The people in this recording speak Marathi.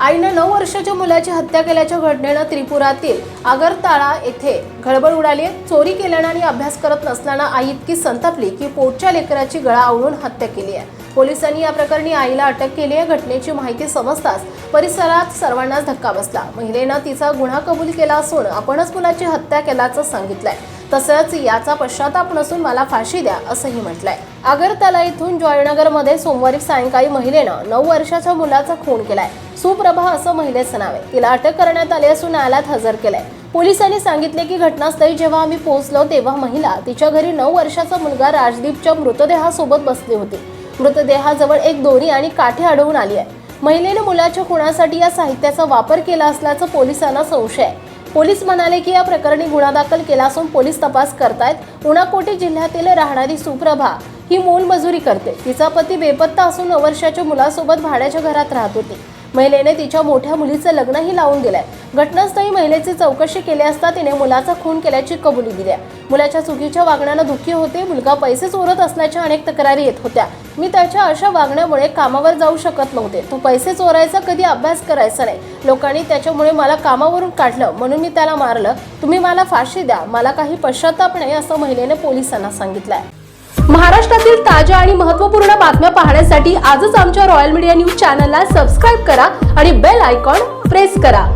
आईनं नऊ वर्षाच्या मुलाची हत्या केल्याच्या घटनेनं त्रिपुरातील आगरताळा येथे घडबड उडाली. चोरी केल्यानं आणि अभ्यास करत नसल्यानं आई इतकी संतापली की पोटच्या लेकराची गळा आवळून हत्या केली आहे. पोलिसांनी या प्रकरणी आईला अटक केली. आहे घटनेची माहिती समजताच परिसरात सर्वांनाच धक्का बसला. महिलेनं तिचा गुन्हा कबूल केला असून आपणच मुलाची हत्या केल्याचं सांगितलंय. तसंच याचा पश्चाताप नसून मला फाशी द्या असंही म्हटलंय. आगरताला इथून जॉयनगरमध्ये सोमवारी सायंकाळी महिलेनं नऊ वर्षाच्या मुलाचा खून केलाय. सुप्रभा असं महिलेचं नाव आहे. तिला अटक करण्यात आली असून न्यायालयात हजर केलंय. पोलिसांनी सांगितले की घटनास्थळी जेव्हा आम्ही पोहोचलो तेव्हा महिला तिच्या घरी नऊ वर्षाचा मुलगा राजदीपच्या मृतदेहासोबत बसली होती. मृतदेहाजवळ एक दोरी आणि काठी अडवून आली आहे. महिलेने मुलाच्या खुणासाठी या साहित्याचा वापर केला असल्याचं पोलिसांना संशय आहे. पोलीस म्हणाले की या प्रकरणी गुन्हा दाखल केला असून पोलीस तपास करतायत. उणाकोटी जिल्ह्यातील राहणारी सुप्रभा ही मूल मजुरी करते. तिचा पती बेपत्ता असून नऊ वर्षाच्या मुलासोबत भाड्याच्या घरात राहत होती. महिलेने तिच्या मोठ्या मुलीचं लग्नही लावून दिलंय. घटनास्थळी महिलेची चौकशी केली असता तिने मुलाचा खून केल्याची कबुली दिली मुलाच्या चुकीच्या वागण्यानं दुःखी होते मुलगा पैसे चोरत असल्याच्या अनेक तक्रारी येत होत्या. मी त्याच्या अशा वागण्यामुळे कामावर जाऊ शकत नव्हते. तो पैसे चोरायचा कधी अभ्यास करायचा नाही. लोकांनी त्याच्यामुळे मला कामावरून काढलं म्हणून मी त्याला मारलं. तुम्ही मला फाशी द्या मला काही पश्चाताप नाही असं महिलेने पोलिसांना सांगितलंय. महाराष्ट्रातील ताज्या आणि महत्त्वपूर्ण बातम्या पाहण्यासाठी आजच आमच्या रॉयल मीडिया न्यूज चॅनलला सबस्क्राईब करा आणि बेल आयकॉन प्रेस करा.